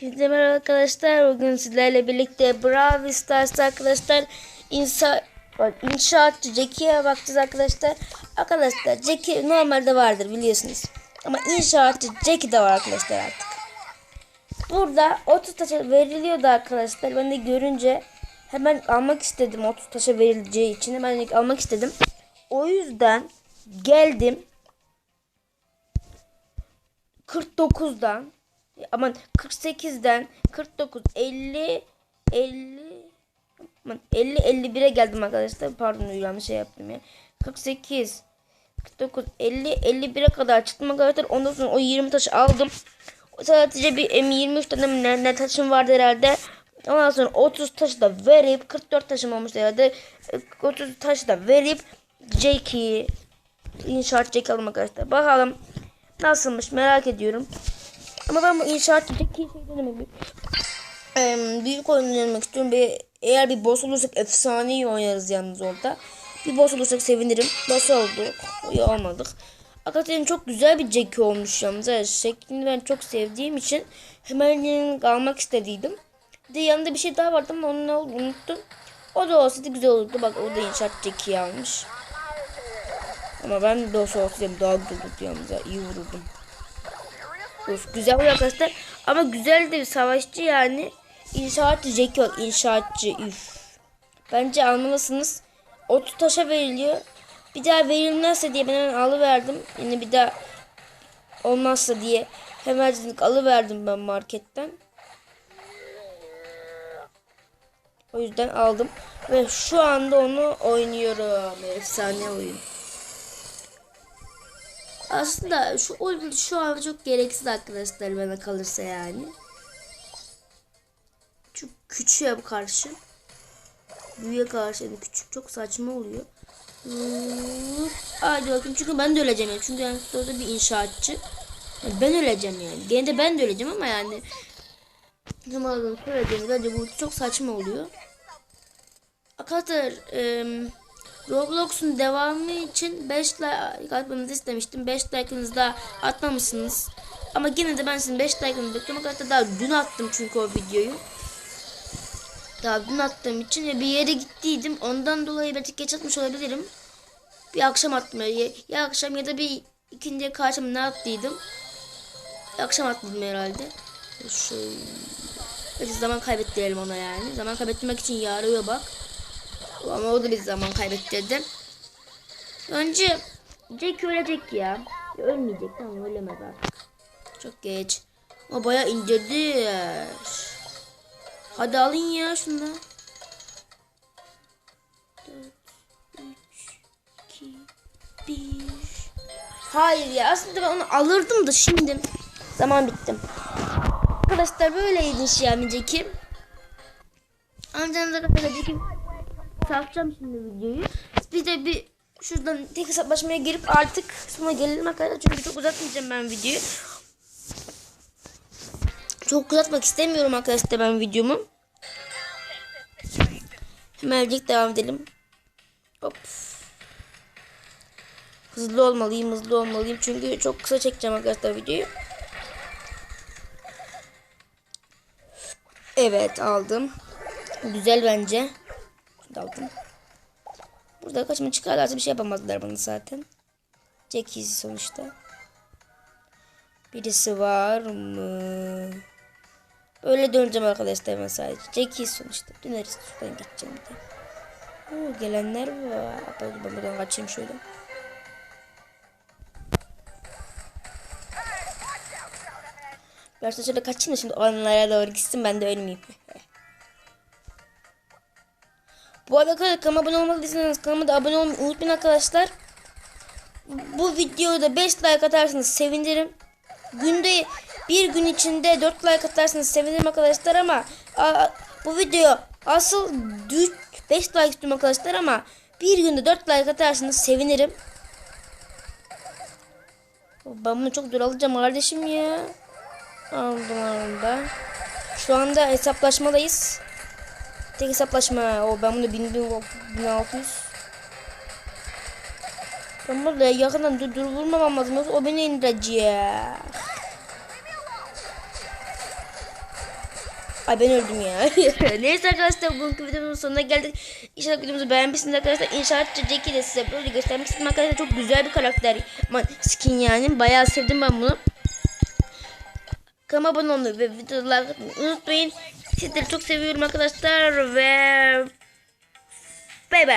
Hepinize merhaba arkadaşlar. Bugün sizlerle birlikte Brawl Stars'ta arkadaşlar insa bak, inşaatçı Jackie'ye bakacağız arkadaşlar. Arkadaşlar Jackie normalde vardır biliyorsunuz. Ama inşaatçı Jackie de var arkadaşlar artık. Burada 30 taşa veriliyordu arkadaşlar. Ben de görünce hemen almak istedim 30 taşa verileceği için hemen almak istedim. O yüzden geldim 49'dan aman 48'den 49 50 50 aman 50 51'e geldim arkadaşlar. Pardon yanlış şey yaptım ya. 48 49 50 51'e kadar çıktım arkadaşlar. Ondan sonra o 20 taşı aldım. Sadece bir em, 23 tane ne, ne taşım vardı herhalde. Ondan sonra 30 taşı da verip 44 taşım olmuş herhalde. E, 30 taşı da verip Jack'i inşaat Jack aldım arkadaşlar. Bakalım nasılmış merak ediyorum. Ama ben bu inşaattaki şeyden mi büyük, oyun oynamak istiyorum. Bir, eğer bir boss olursak efsaneyi oynarız yalnız orada. Bir boss olursak sevinirim. Boss olduk. Ya olmadık. Hakikaten çok güzel bir Jackie olmuş yalnız. Evet, şeklini ben çok sevdiğim için hemen almak istediydim. Bir de yanında bir şey daha vardı ama onu oldu unuttum. O da olsaydı güzel olurdu. Bak o da inşaat Jackie'yi almış. Ama ben boss olsaydım daha güzel olurdu yalnız. ya, iyi vururdum. Of, güzel bir arkadaşlar. Ama güzel de bir savaşçı yani. İnşaatçı Jackie bak inşaatçı. Üf. Bence almalısınız. 30 taşa veriliyor. Bir daha verilmezse diye ben hemen alıverdim. Yine bir daha olmazsa diye hemencilik alıverdim ben marketten. O yüzden aldım. Ve şu anda onu oynuyorum. Efsane oyun. Aslında şu oyun şu an çok gereksiz arkadaşlar bana kalırsa yani. Çok küçüğe karşı. Büyüye karşı yani küçük çok saçma oluyor. Hmm, Hadi bakayım çünkü ben de öleceğim yani. Çünkü yani orada bir inşaatçı. Yani ben öleceğim yani. Gene de ben de öleceğim ama yani. Zamanında söylediğiniz bence bu çok saçma oluyor. Arkadaşlar eee Roblox'un devamı için 5 like atmanızı istemiştim. 5 like'ınızı da atmamışsınız. Ama yine de ben sizin 5 like'ınızı bekliyorum. Hatta daha dün attım çünkü o videoyu. Daha dün attığım için ya bir yere gittiydim. Ondan dolayı belki geç atmış olabilirim. Bir akşam attım. Ya, ya akşam ya da bir ikindiye karşı ne attıydım. Akşam attım herhalde. Şöyle. Belki zaman kaybettirelim ona yani. Zaman kaybettirmek için yarıyor bak. Ama o da bir zaman kaybettirdi. Önce Jack ölecek ya. ölmeyecek tamam ölemez artık. Çok geç. O baya indirdi. Hadi alın ya şunu. 1 Hayır ya aslında ben onu alırdım da şimdi zaman bitti. Arkadaşlar böyleydi iş yani Jack'i. Amcanız arkadaşlar Jack'i Satacağım şimdi videoyu. Bir de bir şuradan tek hesaplaşmaya girip artık sonra gelelim arkadaşlar. Çünkü çok uzatmayacağım ben videoyu. Çok uzatmak istemiyorum arkadaşlar ben videomu. Hemencik devam edelim. Hop. Hızlı olmalıyım, hızlı olmalıyım. Çünkü çok kısa çekeceğim arkadaşlar videoyu. Evet aldım. Güzel bence. Daldım. Burada kaçma çıkarlarsa bir şey yapamazlar bana zaten. Jack sonuçta. Birisi var mı? Öyle döneceğim arkadaşlar ben sadece. Jack sonuçta. Döneriz. Şuradan geçeceğim bir de. Oo, gelenler var. Ben buradan kaçayım şöyle. Ben şöyle kaçayım da şimdi onlara doğru gitsin ben de ölmeyeyim. Bu arada kanalıma abone olmadıysanız kanalıma da abone olmayı unutmayın arkadaşlar. Bu videoda 5 like atarsanız sevinirim. Günde bir gün içinde 4 like atarsanız sevinirim arkadaşlar ama a, bu video asıl 5 like istiyorum arkadaşlar ama bir günde 4 like atarsanız sevinirim. Ben bunu çok dur alacağım kardeşim ya. Aldım aldım. Şu anda hesaplaşmadayız. Tek hesaplaşma. O ben bunu 1600. Ben burada yakından dur, dur vurmamam lazım. O beni indirecek. Ay ben öldüm ya. Neyse arkadaşlar bugünkü videomuzun sonuna geldik. İnşallah videomuzu beğenmişsiniz arkadaşlar. İnşaatçı Jack'i de size böyle göstermek istedim arkadaşlar. Çok güzel bir karakter. Aman skin yani. Bayağı sevdim ben bunu. Kanalıma abone olmayı ve videoları unutmayın. Sizleri çok seviyorum arkadaşlar ve bay bay.